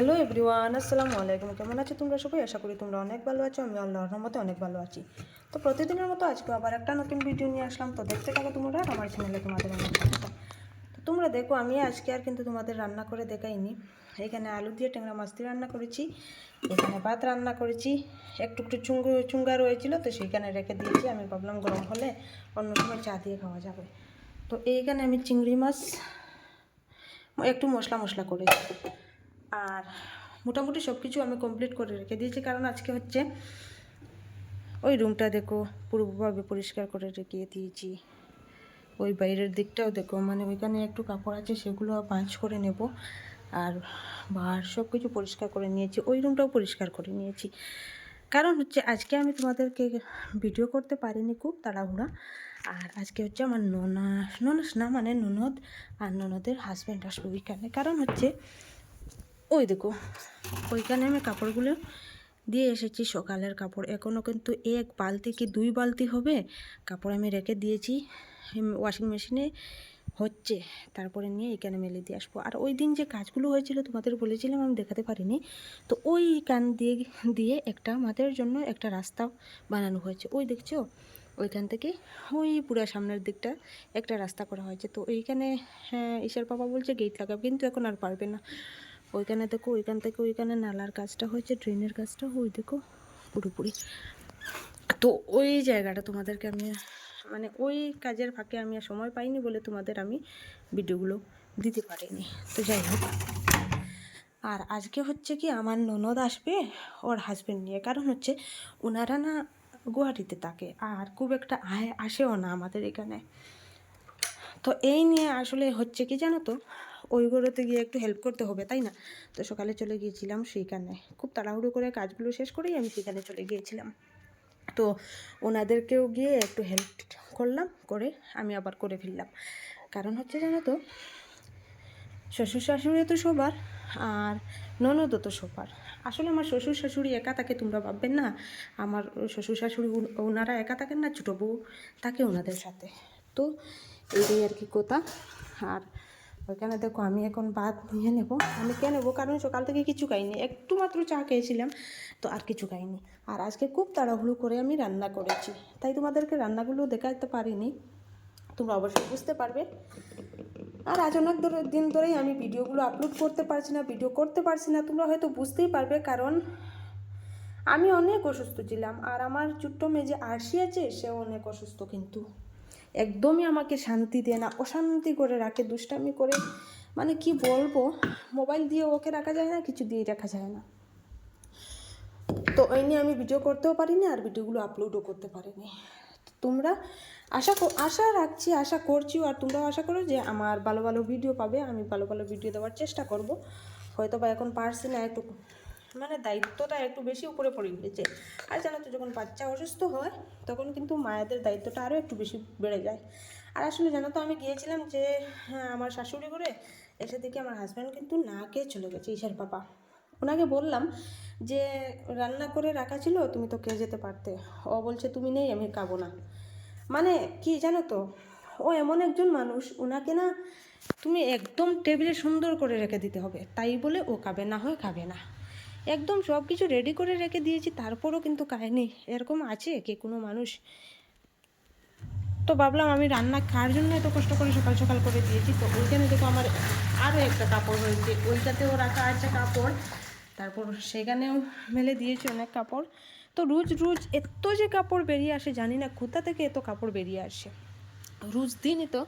Hello everyone, আসসালামু আলাইকুম। কেমন আছো তোমরা সবাই? আশা করি তোমরা অনেক ভালো আছো, আমি আল্লাহর রহমতে অনেক ভালো আছি। তো প্রতিদিনের মতো আজকে আবার একটা নতুন ভিডিও নিয়ে আসলাম। তো দেখতে থাকো তোমরা আমার চ্যানেলে তোমাদের অনেক। তো তোমরা দেখো, আমি আজকে আর কিন্তু তোমাদের রান্না করে দেখাইনি। এখানে আলু দিয়ে ট্যাংরা মাছ দিয়ে রান্না করেছি, এখানে ভাত রান্না করেছি একটু একটু চুঙ্গু, চুঙ্গা রয়েছিল, তো সেইখানে রেখে দিয়েছি। আমি ভাবলাম গরম হলে অন্য সময় চা দিয়ে খাওয়া যাবে। তো এইখানে আমি চিংড়ি মাছ, একটু মশলা মশলা করেছি। আর মোটামুটি সব কিছু আমি কমপ্লিট করে রেখে দিয়েছি। কারণ আজকে হচ্ছে ওই রুমটা দেখো পুরোভাবে পরিষ্কার করে রেখে দিয়েছি। ওই বাইরের দিকটাও দেখো মানে ওইখানে একটু কাপড় আছে, সেগুলো পাঁচ করে নেব। আর বার সব কিছু পরিষ্কার করে নিয়েছি, ওই রুমটাও পরিষ্কার করে নিয়েছি। কারণ হচ্ছে আজকে আমি তোমাদেরকে ভিডিও করতে পারিনি খুব তাড়াহুড়া। আর আজকে হচ্ছে আমার ননা, ননাস না মানে ননদ, আর ননদের হাজব্যান্ড আসবে ওইখানে। কারণ হচ্ছে ওই দেখো, ওইখানে আমি কাপড়গুলো দিয়ে এসেছি সকালের কাপড়। এখনও কিন্তু এক বালতি কি দুই বালতি হবে? কাপড় আমি রেখে দিয়েছি ওয়াশিং মেশিনে হচ্ছে। তারপরে নিয়ে এখানে মেলে দিয়ে আসব। আর ওই দিন যে কাজগুলো হয়েছিল তোমাদের বলেছিলাম, আমি দেখাতে পারিনি। তো ওই কান দিয়ে দিয়ে একটা আমাদের জন্য একটা রাস্তা বানানো হয়েছে। ওই দেখছ? ওইখান থেকে ওই পুরা সামনের দিকটা একটা রাস্তা করা হয়েছে। তো ওইখানে হ্যাঁ ঈশার বাবা বলছে, গেট লাগাবে কিন্তু এখন আর পারবে না। ওইখানে দেখো, ওইখান থেকে ওইখানে নালার কাজটা হয়েছে, ড্রেনের কাজটা ওই দেখো, পুরোপুরি। তো ওই জায়গাটা তোমাদেরকে আমি মানে ওই কাজের ফাঁকে আমি আর সময় পাইনি বলে তোমাদের আমি ভিডিওগুলো দিতে পারিনি। তো যাই হোক। আর আজকে হচ্ছে কি আমার ননদ আসবে ওর হাজবেন্ড নিয়ে, কারণ হচ্ছে ওনারা না গুয়াহাটিতে থাকে, আর খুব একটা আয়, আসেও না আমাদের এখানে। তো এই নিয়ে আসলে হচ্ছে কি জানো তো ওইগুলোতে গিয়ে একটু হেল্প করতে হবে, তাই না? তো সকালে চলে গিয়েছিলাম সেইখানে। খুব তাড়াহুড়ো করে কাজগুলো শেষ করেই আমি সেখানে চলে গিয়েছিলাম। তো ওনাদেরকেও গিয়ে একটু হেল্প করলাম, করে আমি আবার করে ফেললাম। কারণ হচ্ছে জানো তো, শ্বশুর শাশুড়ি তো সবার আর ননদও তো সবার। আসলে আমার শ্বশুর শাশুড়ি একা থাকে, তোমরা ভাববেন না। আমার শ্বশুর শাশুড়ি ওনারা একা থাকেন না, ছোটো বউ থাকে ওনাদের সাথে। তো এইটাই আর কি কথা। আর ওইখানে দেখো, আমি এখন ভাত নিয়ে নেব। আমি কে নেব? কারণ সকাল থেকে কিছু খাইনি, একটু মাত্র চা খেয়েছিলাম, তো আর কিছু খাইনি। আর আজকে খুব তাড়াহুড়ো করে আমি রান্না করেছি। তাই তোমাদেরকে রান্নাগুলো দেখাতে পারিনি, তোমরা অবশ্যই বুঝতে পারবে। আর আজ অনেক দিন ধরেই আমি ভিডিওগুলো আপলোড করতে পারছি না ভিডিও করতে পারছি না, তোমরা হয়তো বুঝতেই পারবে, কারণ আমি অনেক অসুস্থ ছিলাম। আর আমার ছোট্ট মেয়ে যে আরশি আছে, সেও অনেক অসুস্থ কিন্তু। একদমই আমাকে শান্তি দেয় না, অশান্তি করে রাখে, দুষ্টামি করে। মানে কি বলব, মোবাইল দিয়ে ওকে রাখা যায় না, কিছু দিয়ে রাখা যায় না। তো ওই নিয়ে আমি ভিডিও করতেও পারিনি আর ভিডিওগুলো আপলোডও করতে পারিনি। তোমরা আশা আশা রাখছি, আশা করছি আর তোমরাও আশা করো যে আমার ভালো ভালো ভিডিও পাবে, আমি ভালো ভালো ভিডিও দেওয়ার চেষ্টা করব। হয়তো বা এখন পারছি না একটু মানে দায়িত্বটা একটু বেশি উপরে পড়ে গিয়েছে। আর জানো তো যখন বাচ্চা অসুস্থ হয় তখন কিন্তু মায়েদের দায়িত্বটা আরও একটু বেশি বেড়ে যায়। আর আসলে জানো তো আমি গিয়েছিলাম যে হ্যাঁ, আমার শাশুড়ি করে এসে দেখি আমার হাজব্যান্ড কিন্তু না খেয়ে চলে গেছে ঈশার পাপা। ওনাকে বললাম যে রান্না করে রাখা ছিল তুমি তো খেয়ে যেতে পারতে। ও বলছে তুমি নেই আমি খাব না। মানে কি জানো তো ও এমন একজন মানুষ ওনাকে না তুমি একদম টেবিলে সুন্দর করে রেখে দিতে হবে। তাই বলে ও খাবে না হয় খাবে না। একদম সব কিছু রেডি করে রেখে দিয়েছি, তারপরও কিন্তু খায়নি এরকম আছে কে কোনো মানুষ? তো ভাবলাম আমি রান্না কার জন্য এত কষ্ট করে সকাল সকাল করে দিয়েছি, তো ওইখানে দেখো আমার আরও একটা কাপড় হয়েছে, ওইটাতেও রাখা আছে কাপড়, তারপর সেখানেও মেলে দিয়েছি অনেক কাপড়। তো রোজ রোজ এত যে কাপড় বেরিয়ে আসে, জানি না কোথা থেকে এত কাপড় বেরিয়ে আসে। রোজ দিনই তো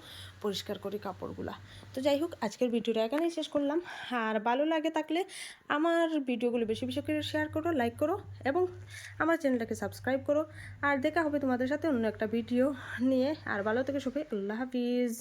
পরিষ্কার করি কাপড়গুলা। তো যাই হোক, আজকের ভিডিওটা এখানেই শেষ করলাম। আর ভালো লাগে থাকলে আমার ভিডিওগুলো বেশি বেশি করে শেয়ার করো লাইক করো এবং আমার চ্যানেলটাকে সাবস্ক্রাইব করো। আর দেখা হবে তোমাদের সাথে অন্য একটা ভিডিও নিয়ে। আর ভালো থেকে সবাই, আল্লাহ হাফিজ।